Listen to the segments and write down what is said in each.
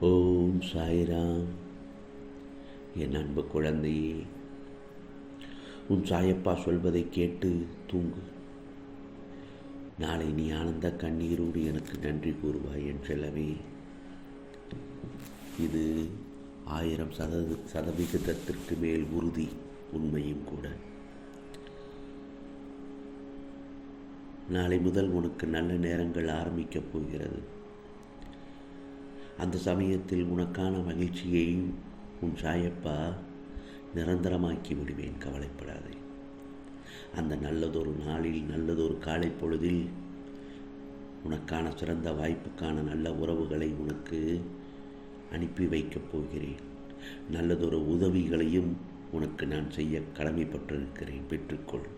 ஓம் சாய்ராம். என் அன்பு குழந்தையே உன் சாயப்பா சொல்வதை கேட்டு தூங்கு. நாளை நீ ஆனந்த கண்ணீரோடு எனக்கு நன்றி கூறுவாய் என் செலவே இது ஆயிரம் சதவி சதவிகிதத்திற்கு மேல் உறுதி உண்மையும் கூட. நாளை முதல் உனக்கு நல்ல நேரங்கள் ஆரம்பிக்கப் போகிறது. அந்த சமயத்தில் உனக்கான மகிழ்ச்சியை உன் சாயப்பா நிரந்தரமாக்கி விடுவேன் கவலைப்படாதே. அந்த நல்லதொரு நாளில் நல்லதொரு காலை பொழுதில் உனக்கான சிறந்த வாய்ப்புக்கான நல்ல உறவுகளை உனக்கு அனுப்பி வைக்கப் போகிறேன். நல்லதொரு உதவிகளையும் உனக்கு நான் செய்ய கடமைப்பட்டிருக்கிறேன் பெற்றுக்கொள்.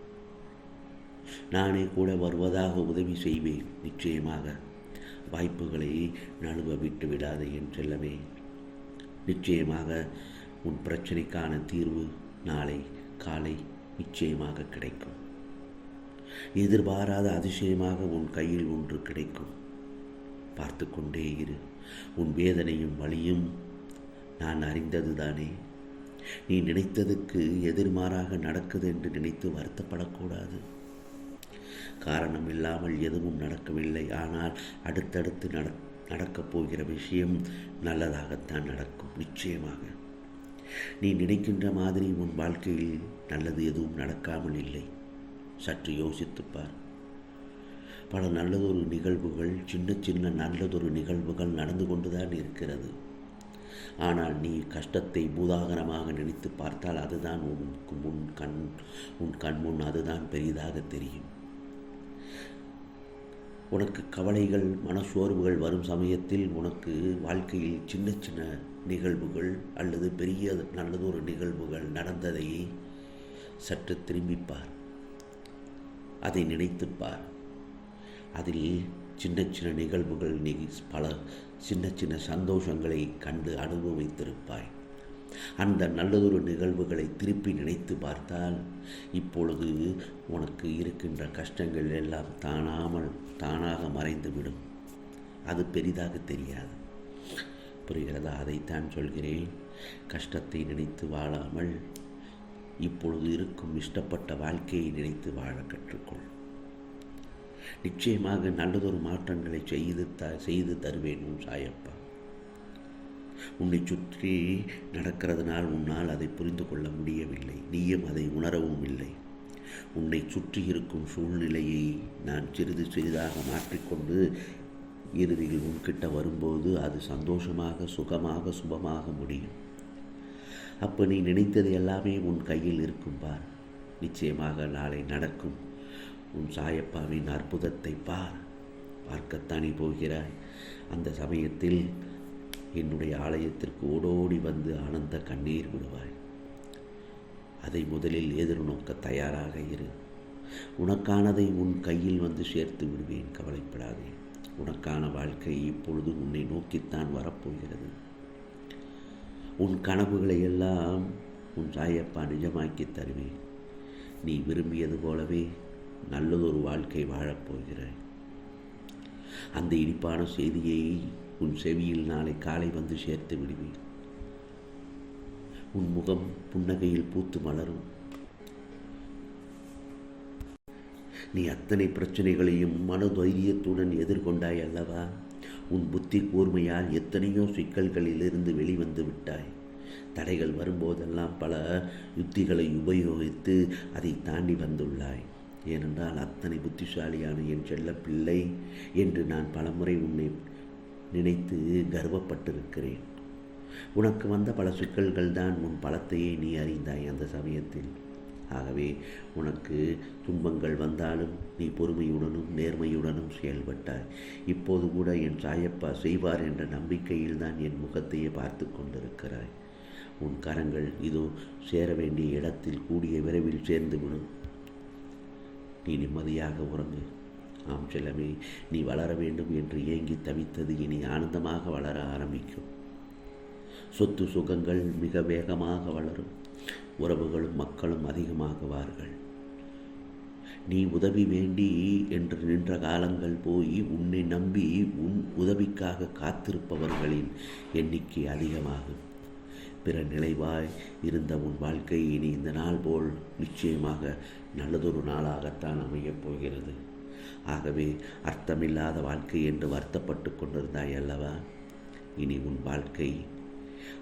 நானே கூட வருவதாக உதவி செய்வேன் நிச்சயமாக. வாய்ப்புகளை நழுவ விட்டு விடாதே என் நிச்சயமாக உன் பிரச்சனைக்கான தீர்வு நாளை காலை நிச்சயமாக கிடைக்கும். எதிர்பாராத அதிசயமாக உன் கையில் ஒன்று கிடைக்கும். பார்த்து கொண்டே இரு. உன் வேதனையும் வழியும் நான் அறிந்தது தானே நீ நினைத்ததுக்கு எதிர்மாறாக நடக்குது என்று நினைத்து வருத்தப்படக்கூடாது. காரணம் இல்லாமல் எதுவும் நடக்கவில்லை. ஆனால் அடுத்தடுத்து நட நடக்கப் போகிற விஷயம் நல்லதாகத்தான் நடக்கும் நிச்சயமாக. நீ நினைக்கின்ற மாதிரி உன் வாழ்க்கையில் நல்லது எதுவும் நடக்காமல் இல்லை. சற்று யோசித்துப்பார் பல நல்லதொரு நிகழ்வுகள் சின்ன சின்ன நல்லதொரு நிகழ்வுகள் நடந்து கொண்டுதான் இருக்கிறது. ஆனால் நீ கஷ்டத்தை பூதாகரமாக நினைத்து பார்த்தால் அதுதான் உனக்கு முன் கண் உன் கண் முன் அதுதான் பெரிதாக தெரியும். உனக்கு கவலைகள் மனசோர்வுகள் வரும் சமயத்தில் உனக்கு வாழ்க்கையில் சின்ன சின்ன நிகழ்வுகள் அல்லது பெரிய நல்லதொரு நிகழ்வுகள் நடந்ததை சற்று திரும்பிப்பார். அதை நினைத்துப்பார். அதில் சின்ன சின்ன நிகழ்வுகள் நீ பல சின்ன சின்ன சந்தோஷங்களை கண்டு அனுபவித்திருப்பாய். அந்த நல்லதொரு நிகழ்வுகளை திருப்பி நினைத்து பார்த்தால் இப்பொழுது உனக்கு இருக்கின்ற கஷ்டங்கள் எல்லாம் தானாமல் தானாக மறைந்துவிடும். அது பெரிதாக தெரியாது. புரிகிறதா? அதைத்தான் சொல்கிறேன். கஷ்டத்தை நினைத்து வாழாமல் இப்பொழுது இருக்கும் இஷ்டப்பட்ட வாழ்க்கையை நினைத்து வாழ கற்றுக்கொள். நிச்சயமாக நல்லதொரு மாற்றங்களை செய்து த செய்து தருவேன் சாயப்பா. உன்னை சுற்றி நடக்கிறதுனால் உன்னால் அதை புரிந்து கொள்ள முடியவில்லை. நீயும் அதை உணரவும் இல்லை. உன்னை சுற்றி இருக்கும் சூழ்நிலையை நான் சிறிது சிறிதாக மாற்றிக்கொண்டு இறுதியில் உன்கிட்ட வரும்போது அது சந்தோஷமாக சுகமாக சுபமாக முடியும். அப்போ நீ நினைத்தது எல்லாமே உன் கையில் இருக்கும் பார். நிச்சயமாக நாளை நடக்கும். உன் சாயப்பாவின் அற்புதத்தை பார். பார்க்கத்தானே போகிறாய். அந்த சமயத்தில் என்னுடைய ஆலயத்திற்கு ஓடோடி வந்து ஆனந்த கண்ணீர் விடுவாய். அதை முதலில் எதிர்நோக்க தயாராக இரு. உனக்கானதை உன் கையில் வந்து சேர்த்து விடுவேன் கவலைப்படாதே. உனக்கான வாழ்க்கை இப்பொழுது உன்னை நோக்கித்தான் வரப்போகிறது. உன் கனவுகளை எல்லாம் உன் சாயப்பா நிஜமாக்கி தருவேன். நீ விரும்பியது போலவே நல்லதொரு வாழ்க்கை வாழப்போகிறாய் அந்த இனிப்பான செய்தியை உன் செவியில் நாளை காலை வந்து சேர்த்து விடுவேன். உன் முகம் புன்னகையில் பூத்து மலரும். நீ அத்தனை பிரச்சனைகளையும் மனதைரியத்துடன் எதிர்கொண்டாய் அல்லவா? உன் புத்தி கூர்மையால் எத்தனையோ சிக்கல்களிலிருந்து வெளிவந்து விட்டாய். தடைகள் வரும்போதெல்லாம் பல யுத்திகளை உபயோகித்து அதை தாண்டி வந்துள்ளாய். ஏனென்றால் அத்தனை புத்திசாலியான என் செல்ல பிள்ளை என்று நான் பலமுறை உன்னை நினைத்து கர்வப்பட்டிருக்கிறேன். உனக்கு வந்த பல சிக்கல்கள் தான் உன் பலத்தையே நீ அறிந்தாய் அந்த சமயத்தில். ஆகவே உனக்கு துன்பங்கள் வந்தாலும் நீ பொறுமையுடனும் நேர்மையுடனும் செயல்பட்டாய். இப்போது கூட என் சாயப்பா செய்வார் என்ற நம்பிக்கையில் தான் என் முகத்தையே பார்த்து கொண்டிருக்கிறாய். உன் கரங்கள் இதோ சேர வேண்டிய இடத்தில் கூடிய விரைவில் சேர்ந்துவிடும் நீ நிம்மதியாக உறங்கு. ஆம் செல்லமே நீ வளர வேண்டும் என்று ஏங்கி தவித்தது இனி ஆனந்தமாக வளர ஆரம்பிக்கும். சொத்து சுகங்கள் மிக வேகமாக வளரும். உறவுகளும் மக்களும் அதிகமாகுவார்கள். நீ உதவி வேண்டி என்று நின்ற காலங்கள் போய் உன்னை நம்பி உன் உதவிக்காக காத்திருப்பவர்களின் எண்ணிக்கை அதிகமாகும். பிற நிலைவாய் இருந்த உன் வாழ்க்கை இனி இந்த நாள் போல் நிச்சயமாக நல்லதொரு நாளாகத்தான் அமையப் போகிறது. ஆகவே அர்த்தமில்லாத வாழ்க்கை என்று வருத்தப்பட்டு கொண்டிருந்தாய் அல்லவா? இனி உன் வாழ்க்கை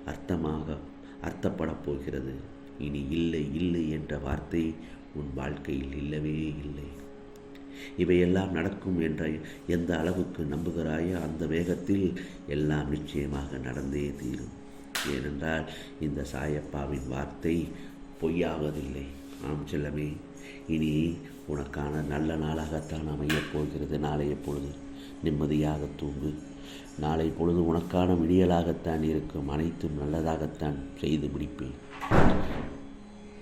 அர்த்தமாக அர்த்தப்படப் போகிறது. இனி இல்லை இல்லை என்ற வார்த்தை உன் வாழ்க்கையில் இல்லவே இல்லை. இவையெல்லாம் நடக்கும் என்ற எந்த அளவுக்கு நம்புகிறாயோ அந்த வேகத்தில் எல்லாம் நிச்சயமாக நடந்தே தீரும். ஏனென்றால் இந்த சாயப்பாவின் வார்த்தை பொய்யாவதில்லை. ஆம் செல்லமே இனி உனக்கான நல்ல நாளாகத்தான் அமையப் போகிறது. நாளைய பொழுது நிம்மதியாக தூங்கு. நாளை பொழுது உனக்கான விடியலாகத்தான் இருக்கும். அனைத்தும் நல்லதாகத்தான் செய்து முடிப்பேன்.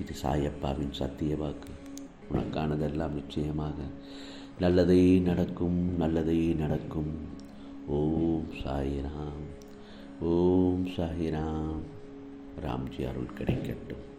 இது சாயப்பாவின் சத்திய வாக்கு. உனக்கானதெல்லாம் நிச்சயமாக நல்லதே நடக்கும் நல்லதே நடக்கும். ஓம் சாயிராம் ஓம் சாயிராம். ராம்ஜி அருள் கிடைக்கட்டும்.